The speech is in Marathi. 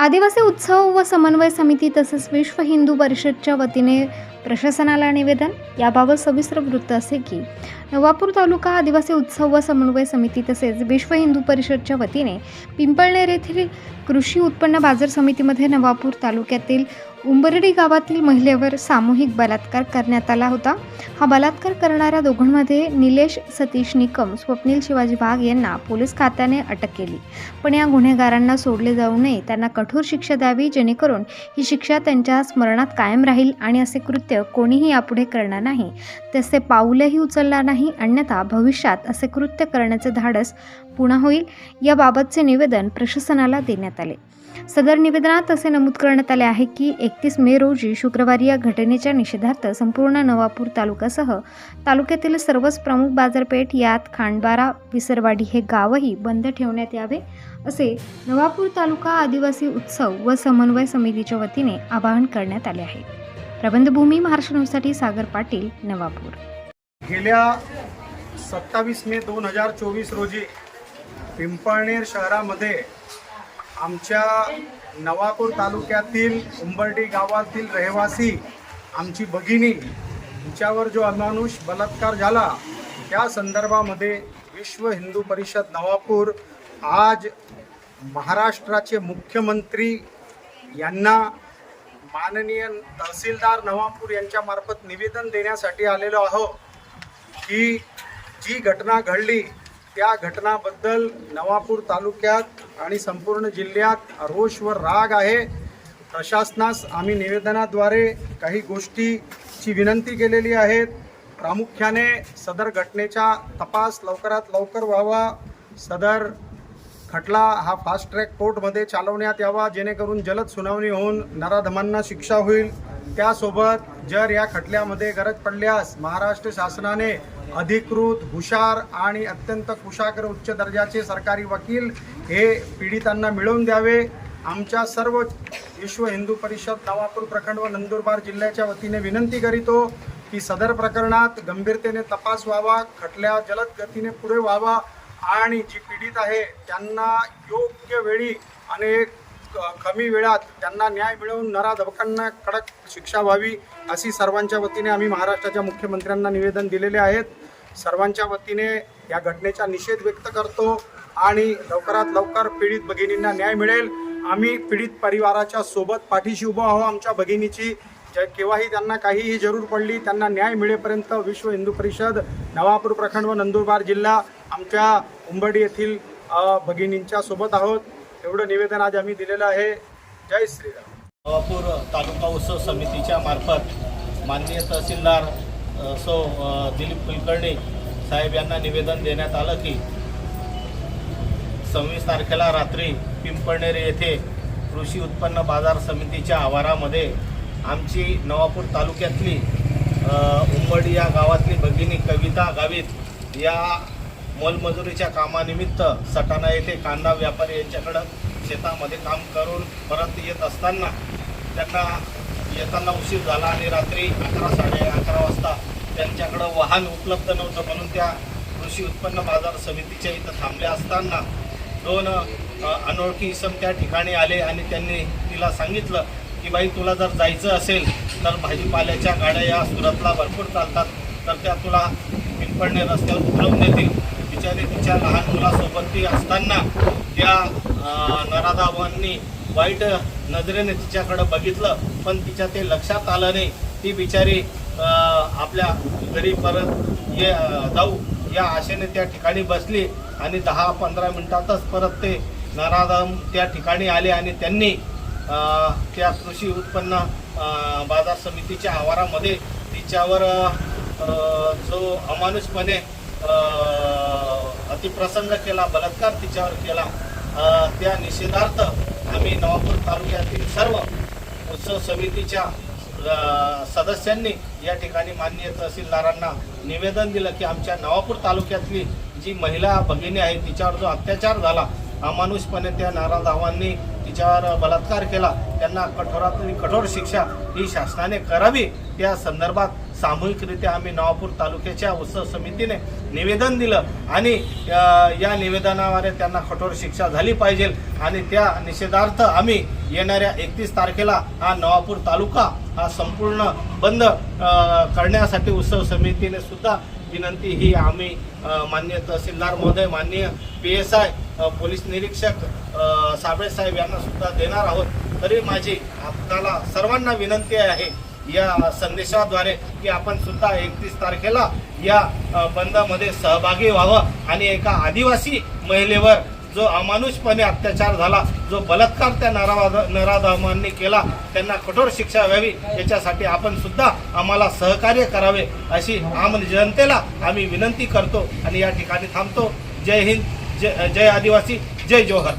आदिवासी उत्सव व समन्वय समिती तसेच विश्व हिंदू परिषदच्या वतीने प्रशासनाला निवेदन याबाबत सविस्तर वृत्त असे की नवापूर तालुका आदिवासी उत्सव व समन्वय समिती तसेच विश्व हिंदू परिषदच्या वतीने पिंपळनेर येथील कृषी उत्पन्न बाजार समितीमध्ये नवापूर तालुक्यातील उंबरडी गावातील महिलेवर सामूहिक बलात्कार करण्यात आला होता. हा बलात्कार करणाऱ्या दोघांमध्ये निलेश सतीश निकम स्वप्नील शिवाजी वाघ यांना पोलीस खात्याने अटक केली. पण या गुन्हेगारांना सोडले जाऊ नये त्यांना कठोर शिक्षा द्यावी जेणेकरून ही शिक्षा त्यांच्या स्मरणात कायम राहील आणि असे कृत्य कोणीही यापुढे करणार नाही. तसे पाऊलही उचलणार नाही अन्यथा भविष्यात असे कृत्य करण्याचे धाडस पुन्हा होईल. याबाबतचे निवेदन प्रशासनाला देण्यात आले. सदर निवेदनात असे नमूद करण्यात आले आहे की एकतीस मे रोजी शुक्रवारी या घटनेच्या निषेधार्थ संपूर्ण नवापूर तालुक्यासह तालुक्यातील सर्वच प्रमुख बाजारपेठ यात खांडबारा विसरवाडी हे गावही बंद ठेवण्यात यावे असे नवापूर तालुका आदिवासी उत्सव व समन्वय समितीच्या वतीने आवाहन करण्यात आले आहे. प्रबंधभूमी महाराष्ट्र न्यूजसाठी सागर पाटील नवापूर. गेल्या सत्तावीस मे दोन हजार चोवीस रोजी पिंपळनेर शहरामध्ये आमच्या नवापूर तालुक्यातील उंबर्डी गावातील रहिवासी आमची भगिनी हिच्यावर जो अमानुष बलात्कार झाला त्या संदर्भामध्ये विश्व हिंदू परिषद नवापूर आज महाराष्ट्राचे मुख्यमंत्री यांना माननीय तहसीलदार नवापूर यांच्यामार्फत निवेदन देण्यासाठी आलेलो आहो की जी घटना घडली त्या घटनाबद्दल नवापूर तालुक्यात आणि संपूर्ण जिल्ह्यात रोष व राग आहे. प्रशासनास आम्ही निवेदनाद्वारे काही गोष्टीची विनंती केलेली आहेत. प्रामुख्याने सदर घटनेचा तपास लवकरात लवकर व्हावा. सदर खटला हा फास्ट ट्रॅक कोर्टमध्ये चालवण्यात यावा जेणेकरून जलद सुनावणी होऊन नराधमांना शिक्षा होईल. त्यासोबत जर या खटल्यामध्ये गरज पडल्यास महाराष्ट्र शासनाने अधिकृत हुशार आणि अत्यंत कुशाग्र उच्च दर्जाचे सरकारी वकील हे पीडितांना मिळवून द्यावे. आमच्या सर्व विश्व हिंदू परिषद नवापूर प्रखंड व नंदुरबार जिल्ह्याच्या वतीने विनंती करीतो की सदर प्रकरणात गंभीरतेने तपास व्हावा खटल्या जलद गतीने पुढे व्हावा आणि जी पीडित आहे त्यांना योग्य वेळी आणि क- कमी वेळात त्यांना न्याय मिळवून नराधकांना कडक शिक्षा व्हावी अशी सर्वांच्या वतीने आम्ही महाराष्ट्राच्या मुख्यमंत्र्यांना निवेदन दिलेले आहेत. सर्वांच्या वतीने या घटनेचा निषेध व्यक्त करतो आणि लवकरात लवकर पीडित भगिनींना न्याय मिळेल. आम्ही पीडित परिवाराच्या सोबत पाठीशी उभं आहो आमच्या भगिनीची ज्या केव्हाही त्यांना काहीही जरूर पडली त्यांना न्याय मिळेपर्यंत विश्व हिंदू परिषद नवापूर प्रखंड व नंदुरबार जिल्हा आमच्या उंबडी येथील भगिनींच्या सोबत आहोत. एवढं निवेदन आज आम्ही दिलेलं आहे. जय श्रीराम. नवापूर तालुका उत्सव समितीच्या मार्फत माननीय तहसीलदार सौ दिलीप कुलकर्णी साहेब यांना निवेदन देण्यात आलं की सव्वीस तारखेला रात्री पिंपळनेर येथे कृषी उत्पन्न बाजार समितीच्या आवारामध्ये आमची नवापूर तालुक्यातली अ, उंबडी या गावातली भगिनी कविता गावित या मोलमजुरीच्या कामानिमित्त सटाणा येथे कांदा व्यापारी यांच्याकडं शेतामध्ये काम करून परत येत असताना त्यांना येताना उशीर झाला आणि रात्री अकरा साडे त्यांच्याकडं वाहन उपलब्ध नव्हतं म्हणून त्या कृषी उत्पन्न बाजार समितीच्या इथं थांबल्या असताना दोन अनोळखी इसम त्या ठिकाणी आले आणि त्यांनी तिला सांगितलं की बाई तुला जर जायचं असेल तर भाजीपाल्याच्या गाड्या या सुरतला भरपूर चालतात तर त्या तुला पिंपळणे रस्त्यावर उतरवून देतील. बिचारी तिच्या लहान मुलासोबत ती असताना त्या नराधावांनी वाईट नजरेने तिच्याकडं बघितलं पण तिच्या ते लक्षात आलं नाही. ती बिचारी आपल्या घरी परत ये जाऊ. या आशेने त्या ठिकाणी बसली आणि दहा पंधरा मिनिटातच परत ते नराधाम त्या ठिकाणी आले आणि त्यांनी त्या कृषी उत्पन्न बाजार समितीच्या आवारामध्ये तिच्यावर जो अमानुषपणे अतिप्रसंग केला बलात्कार तिच्यावर केला त्या निषेधार्थ आम्ही नवापूर तालुक्यातील सर्व उत्सव समितीच्या सदस्यांनी या ठिकाणी माननीय तहसीलदारांना निवेदन दिलं की आमच्या नवापूर तालुक्यातली जी महिला भगिनी आहे तिच्यावर जो अत्याचार झाला अमानुषपणे त्या नाराधावांनी तिच्यावर बलात्कार केला. त्यांना कठोरात कठोर शिक्षा ही शासनाने करावी. त्या संदर्भात सामूहिकरित्या आम्ही नवापूर तालुक्याच्या उत्सव समितीने निवेदन दिलं आणि या निवेदनाद्वारे त्यांना कठोर शिक्षा झाली पाहिजे आणि त्या निषेधार्थ आम्ही येणाऱ्या एकतीस तारखेला हा नवापूर तालुका हा संपूर्ण बंद करण्यासाठी उत्सव समितीने सुद्धा विनंती ही आम्ही मान्य तहसीलदार महोदय माननीय पी एस आय पोलीस निरीक्षक साबळे साहेब यांना सुद्धा देणार आहोत. तरी माझी आपल्याला सर्वांना विनंती आहे या संदेशाद्वारे की आपण सुद्धा एकतीस तारखेला या बंदमध्ये सहभागी व्हावं आणि एका आदिवासी महिलेवर जो अमानुषपणे अत्याचार झाला जो बलात्कार त्या नरावाद नराधामांनी केला त्यांना कठोर शिक्षा व्हावी याच्यासाठी आपण सुद्धा आम्हाला सहकार्य करावे अशी आम जनतेला आम्ही विनंती करतो आणि या ठिकाणी थांबतो. जय हिंद जय जय आदिवासी जय जोहर.